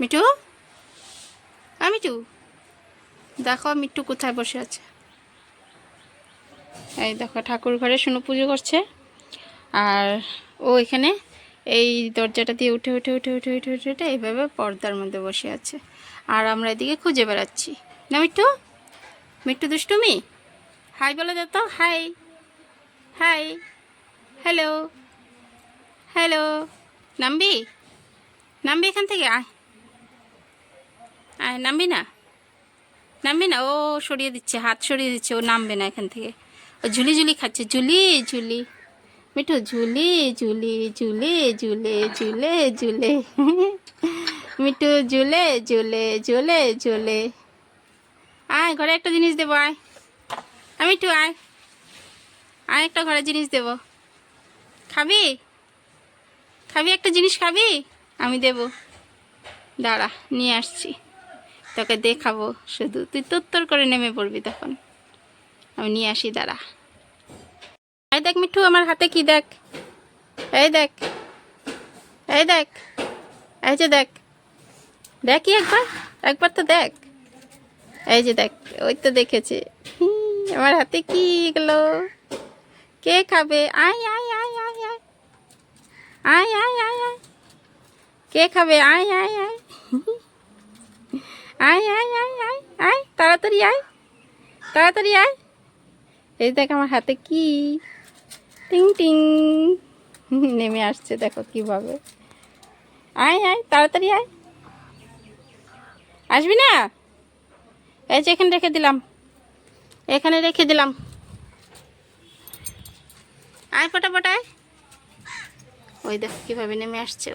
মিঠু? আ মিঠু? দেখো মিট্টু কোথায় বসে আছে। এই দেখো ঠাকুর ঘরে শুনো পুজো করছে। আর ও এখানে এই দরজাটা দিয়ে উঠে উঠে উঠে উঠে উঠে উঠে উঠে এইভাবে পর্দার মধ্যে বসে আছে। আর আমরা এদিকে খুঁজে বেড়াচ্ছি। না মিট্টু মিট্টু দুষ্টুমি? হাই বলে দে তো, হাই। হাই। হ্যালো। হ্যালো। নামবি? নামবি এখান থেকে? আয়। নামবি না? নামবি না? ও সরিয়ে দিচ্ছে, হাত সরিয়ে দিচ্ছে, ও নামবে না এখান থেকে। ও ঝুলি ঝুলি খাচ্ছে, ঝুলি ঝুলি। মিঠু, ঝুলি ঝুলি, ঝুলে ঝুলে ঝুলে ঝুলে। মিঠু, ঝুলে ঝুলে ঝুলে ঝুলে। আয়, ঘরে একটা জিনিস দেবো, আয়। আমি একটু আয়। আয়, একটা ঘরে জিনিস দেবো। খাবি? খাবি একটা জিনিস খাবি? আমি দেবো। দাঁড়া, নিয়ে আসছি। তোকে দেখাবো শুধু। তুই তোত্তর করে নেমে পড়বি তখন। আমি নিয়ে আসি, দাঁড়া। এই দেখ মিঠু, আমার হাতে কি দেখ? এই দেখ। এই দেখ। এই যে দেখ। দেখি একবার? একবার তো দেখ। এই যে দেখ, ওই তো দেখেছে। আমার হাতে কি এগুলো? কে খাবে? আয় আয় আয় আয় আয়। আয় আয় আয় আয়। কে খাবে? আয় আয় আয়। আয় আয় আয় আয় আয় তাড়াতাড়ি আয় তাড়াতাড়ি আয়। এই দেখ আমার হাতে কি? টিং টিং। নেমে আসছে, দেখো কীভাবে। আয় আয়, তাড়াতাড়ি আয়। আসবি না? এই যে এখানে রেখে দিলাম। এখানে রেখে দিলাম। আয়, ফটাফট আয়। ওই দেখ কীভাবে নেমে আসছে।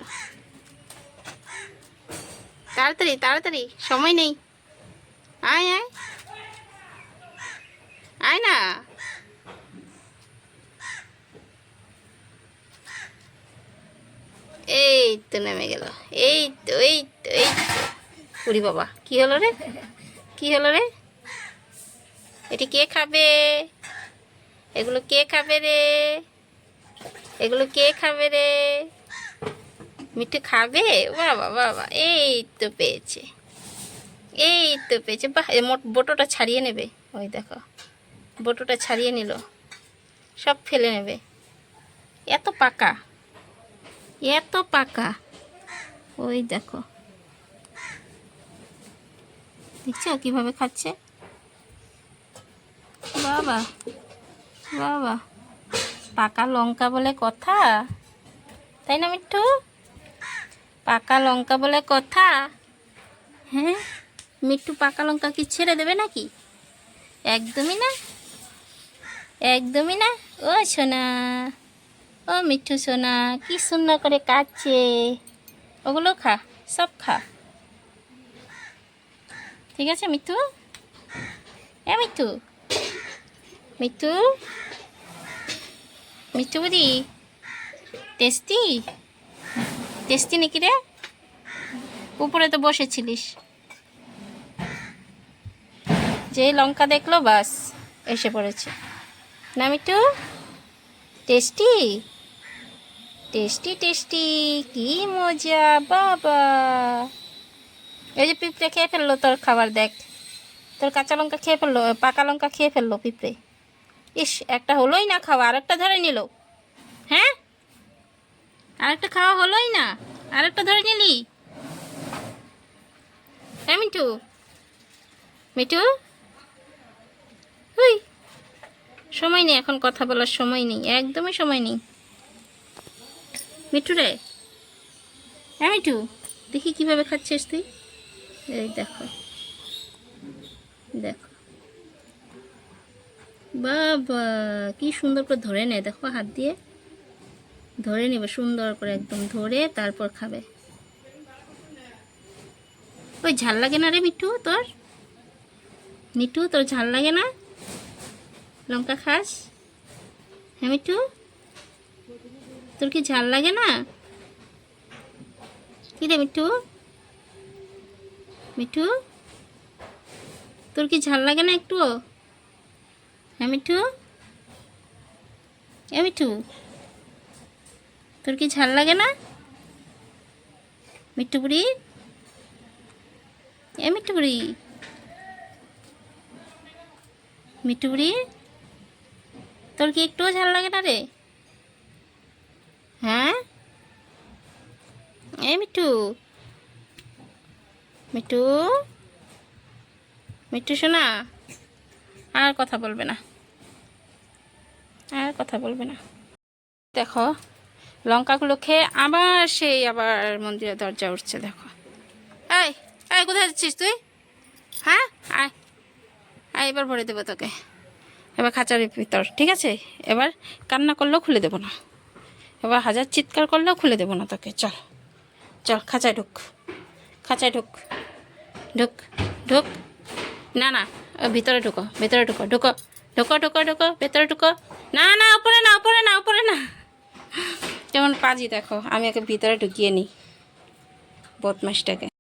তাড়াতাড়ি তাড়াতাড়ি, সময় নেই। আয় আয়। আয় না। এই তো নেমে গেল। এই তো এই তো এই তো। বাবা, কি হলো রে? কি হলো রে? এটি কে খাবে? এগুলো কে খাবে রে? এগুলো কে খাবে রে? মিঠু খাবে? বাবা বাবা, এই তো পেয়েছে। এই তো পেয়েছে। বাহ বোটোটা ছাড়িয়ে নেবে। ওই দেখো, বোটোটা ছাড়িয়ে নিল। সব ফেলে নেবে। এত পাকা। এত পাকা। ওই দেখো। দেখছ কীভাবে খাচ্ছে? বাবা বাবা, পাকা লঙ্কা বলে কথা? তাই না মিঠু? পাকা লঙ্কা বলে কথা? হ্যাঁ? মিঠু পাকা লঙ্কা কি ছেড়ে দেবে নাকি? একদমই না। একদমই না। ও সোনা, ও মিঠু সোনা, কি সুন্দর করে কাটছে। ওগুলো খা, সব খা। ঠিক আছে, মিঠু? এ মিঠু। মিঠু? মিঠু বুদি, টেস্টি? টেস্টি নাকি রে উপরে তো বসেছিলিস। যে লঙ্কা দেখল, বাস, এসে পড়েছে। না, মিঠু? টেস্টি? টেস্টি টেস্টি, কি মজা, বাবা। এই যে পিঁপড়ে খেয়ে ফেলল তোর খাবার, দেখ। তোর কাঁচা লঙ্কা খেয়ে ফেলল পাকা লঙ্কা খেয়ে ফেলল পিঁপড়ে। ইস, একটা হলোই না খাওয়া আর একটা ধরে নিল। হ্যাঁ? আরেকটা খাওয়া হলোই না। আরেকটা ধরে নিলি। হ্যাঁ মিঠু মিঠু হুই সময় নেই, এখন কথা বলার সময় নেই, একদমই সময় নেই। মিঠু রে? হ্যাঁ মিঠু দেখি কীভাবে খাচ্ছিস তুই। এই দেখো। দেখো। বাবা, কি সুন্দর করে ধরে নেয় দেখো হাত দিয়ে। ধরে নেবে, সুন্দর করে একদম ধরে তারপর খাবে। ওই ঝাল লাগে না রে মিঠু তোর? মিঠু, তোর ঝাল লাগে না? লঙ্কা খাস? হ্যাঁ মিঠু? তোর কি ঝাল লাগে না? কি রে মিঠু? মিঠু? তোর কি ঝাল লাগে না একটুও? হ্যাঁ মিঠু? এ মিঠু? তোর কি ঝাল লাগে না? বুড়ি? এ মিট্টু বুড়ি। মিট্টু বুড়ি? তোর কি একটুও ঝাল লাগে না রে? হ্যাঁ? এ মিট্টু মিট্টু মিট্টু শোনা, আর কথা বলবে না। আর কথা বলবে না। দেখো। লঙ্কাগুলো খেয়ে আবার সেই আবার মন্দিরের দরজা উঠছে, দেখো। এই এই, কোথায় যাচ্ছিস তুই? হ্যাঁ? আয়। আয়, এবার ভরে দেবো তোকে। এবার খাঁচার ভিতর, ঠিক আছে? এবার কান্না করলেও খুলে দেবো না। এবার হাজার চিৎকার করলেও খুলে দেবো না তোকে। চল চল, খাঁচায় ঢুক। খাঁচায় ঢুক। ঢুক ঢুক। না না ভিতরে ঢুকো ভিতরে ঢুকো ঢুকো। ঢুকো ঢুকো ঢুকো, ভেতরে ঢুকো। না না উপরে না উপরে না উপরে না। যেমন পাজি দেখো আমি ওকে ভিতরে ঢুকিয়ে নিই বদমাসটাকে